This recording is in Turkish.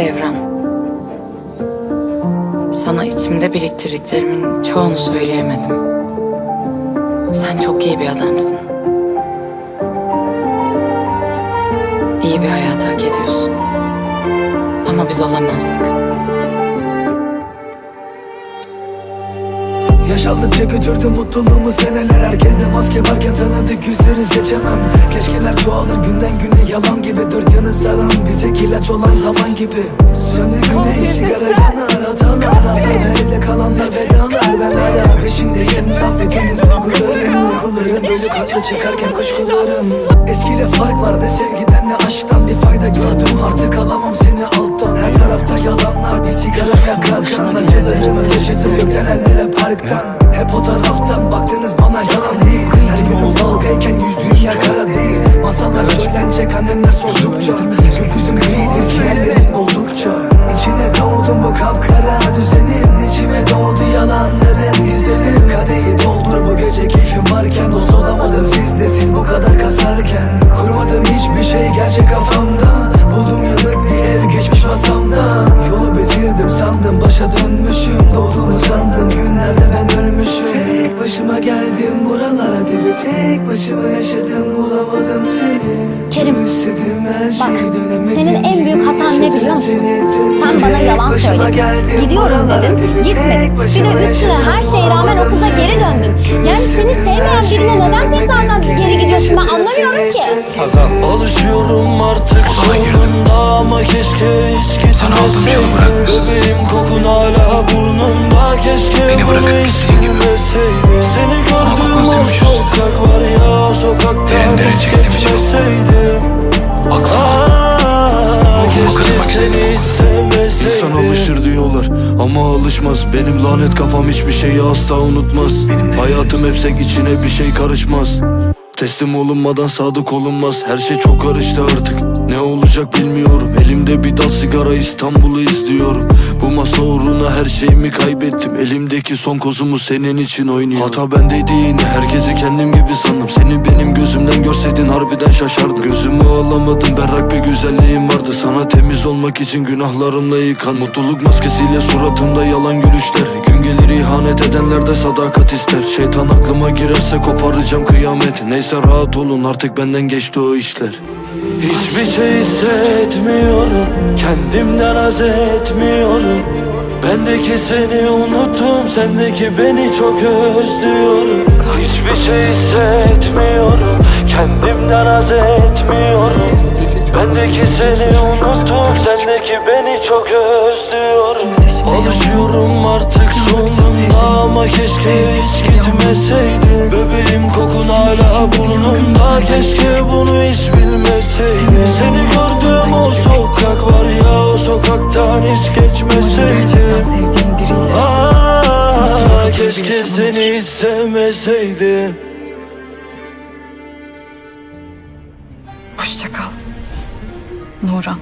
Devran. Sana içimde biriktirdiklerimin çoğunu söyleyemedim. Sen çok iyi bir adamsın. İyi bir hayat hak ediyorsun. Ama biz olamazdık. Yaşaldıkça götürdü mutluluğumu seneler Herkeste maske varken tanıdık yüzleri seçemem Keşkeler çoğalır günden güne yalan gibi Dört yanı saran bir tek ilaç olan zaman gibi. Sönü güneş sigara yanar hatalar Hatalar elde kalanlar vedalar. Ben hala peşindeyim saf ve temiz duygularım Uykularım bölük haklı çıkarken kuşkularım. Eskiyle fark vardı sevgiden ne aşktan bir fayda gördüm. Artık alamam seni alttan. Her tarafta yalanlar bir sigara yakarken Acılarımı taşıdım gökdelenlere parktan. Hep o taraftan baktınız gerçek kafamda Buldum yıllık bir ev geçmiş masamda Yolu bitirdim sandım başa dönmüşüm Doğduğumu sandım günlerde ben ölmüşüm Tek başıma geldim buralara dibi Tek başıma yaşadım bulamadım seni Kerim, her Bak, senin en büyük hatan ne biliyor musun? Sen bana yalan söyledin. Gidiyorum dedin, gitmedin. Bir de üstüne her şeye rağmen o kıza geri döndün. Yani seni sevmeyen birine neden tekrardan ben anlamıyorum ki. Alışıyorum artık sonunda ama keşke hiç bırakmışsın. Bebeğim kokun hala burnumda keşke Beni bunu bırakıp hiç bilmeseydim Seni gördüğüm o sokak var ya sokaktan hiç geçmeseydim Keşke seni hiç sevmeseydim. İnsan alışır diyorlar ama alışmaz. Benim lanet kafam hiçbir şeyi asla unutmaz. Hayatım hep sek içine bir şey karışmaz Teslim olunmadan sadık olunmaz. Her şey çok karıştı artık. Ne olacak bilmiyorum. Elimde bir dal sigara İstanbul'u izliyorum. Bu masa uğruna her şeyimi kaybettim. Elimdeki son kozumu senin için oynuyorum. Hata bendeydi yine. Herkesi kendim gibi sandım. Seni benim gözümden görseydin harbiden şaşardım. Gözümü alamadım. Berrak bir güzelliğim vardı. Sana temiz olmak için günahlarımla yıkan Mutluluk maskesiyle suratımda yalan gülüşler Gün gelir ihanet edenler de sadakat ister. Şeytan aklıma girerse koparacağım kıyamet Neyse rahat olun artık benden geçti o işler. Hiçbir şey hissetmiyorum Kendimden haz etmiyorum. Bendeki seni unuttum Sendeki beni çok özlüyorum. Hiçbir şey hissetmiyorum Kendimden haz etmiyorum. Bendeki seni unuttum Sendeki beni çok özlüyorum. Alışıyorum artık hiç gitmeseydin Bebeğim kokun hala burnumda. Keşke bunu hiç bilmeseydin. Seni gördüğüm o sokak var ya O sokaktan hiç geçmeseydim Aa, Keşke seni hiç sevmeseydim. Hoşça kal. Nuran.